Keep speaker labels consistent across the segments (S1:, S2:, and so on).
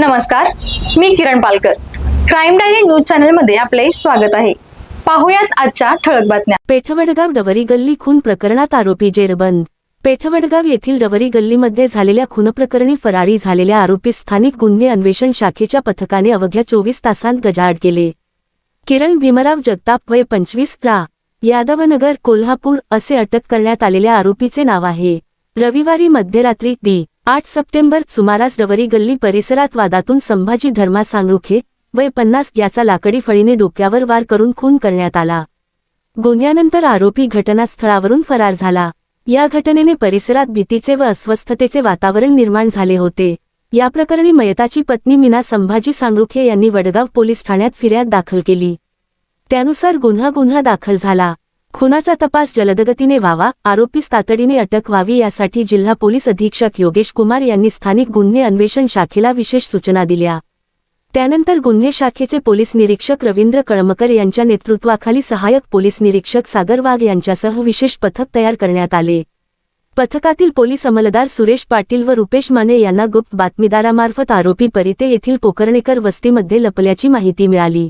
S1: नमस्कार मी Kiran Palkar. Crime diary news चॅनलमध्ये आपले स्वागत आहे. पाहुयात आजच्या ठळक बातम्या.
S2: पेठवडगाव डवरी गल्ली खून प्रकरणात आरोपी जेरबंद. पेठवडगाव येथील डवरी गल्लीमध्ये झालेल्या खूनप्रकरणी फरारी झालेल्या आरोपी स्थानिक गुन्हे अन्वेषण शाखेच्या पथकाने अवघ्या चोवीस तासांत गजाआड केले. किरण भीमराव जगताप वय पंचवीस रा. यादवनगर कोल्हापूर असे अटक करण्यात आलेल्या आरोपीचे नाव आहे. रविवारी मध्यरात्री दी आठ सप्टेंबर सुमारास डवरी गल्ली परिसरात वादातून संभाजी धर्मा सांगरुखे वय पन्नास याचा लाकडी फळीने डोक्यावर वार करून खून करण्यात आला. गुन्ह्यानंतर आरोपी घटनास्थळावरून फरार झाला. या घटनेने परिसरात भीतीचे व अस्वस्थतेचे वातावरण निर्माण झाले होते. या प्रकरणी मयताची पत्नी मीना संभाजी सांगरुखे यांनी वडगाव पोलीस ठाण्यात फिर्याद दाखल केली. त्यानुसार गुन्हा गुन्हा दाखल झाला. खुनाचा तपास जलदगतीने व्हावा आरोपीस तातडीने अटक व्हावी यासाठी जिल्हा पोलीस अधीक्षक योगेश कुमार यांनी स्थानिक गुन्हे अन्वेषण शाखेला विशेष सूचना दिल्या. त्यानंतर गुन्हे शाखेचे पोलीस निरीक्षक रवींद्र कळमकर यांच्या नेतृत्वाखाली सहाय्यक पोलीस निरीक्षक सागर वाघ यांच्यासह विशेष पथक तयार करण्यात आले. पथकातील पोलीस अंमलदार सुरेश पाटील व रुपेश माने यांना गुप्त बातमीदारामार्फत आरोपी परिते येथील पोकर्णेकर वस्तीमध्ये लपल्याची माहिती मिळाली.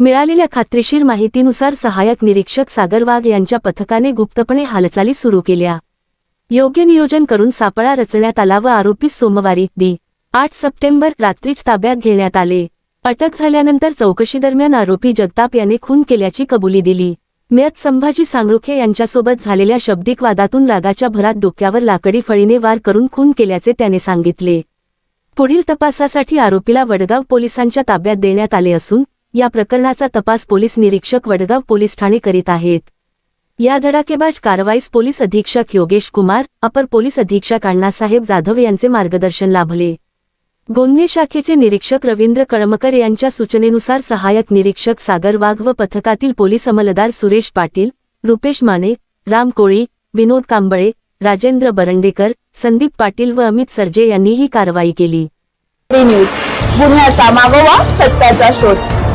S2: मिळालेल्या खात्रीशीर माहितीनुसार सहाय्यक निरीक्षक सागर वाघ यांच्या पथकाने गुप्तपणे हालचाली सुरू केल्या. योग्य नियोजन करून सापळा रचण्यात आला व आरोपीस सोमवारी दी. आठ सप्टेंबर रात्रीच ताब्यात घेण्यात आले. अटक झाल्यानंतर चौकशीदरम्यान आरोपी जगताप याने खून केल्याची कबुली दिली. मेयत संभाजी सांगरुखे यांच्यासोबत झालेल्या शब्दिक वादातून रागाच्या भरात डोक्यावर लाकडी फळीने वार करून खून केल्याचे त्याने सांगितले. पुढील तपासासाठी आरोपीला वडगाव पोलिसांच्या ताब्यात देण्यात आले असून या प्रकरणाचा तपास पोलीस निरीक्षक वडगाव पोलीस ठाणे करीत आहेत. या धडाकेबाज कारवाईस पोलीस अधीक्षक योगेश कुमार अपर पोलीस अधीक्षक अण्णासाहेब जाधव यांचे मार्गदर्शन लाभले. गुन्हे शाखेचे निरीक्षक रवींद्र कळमकर यांच्या सूचनेनुसार सहाय्यक निरीक्षक सागर वाघ व पथकातील पोलीस अंमलदार सुरेश पाटील रुपेश माने राम कोळी विनोद कांबळे राजेंद्र बरंडेकर संदीप पाटील व अमित सरजे यांनी ही कारवाई केली.
S3: न्यूज. गुन्ह्याचा मागोवा सत्याचा शोध.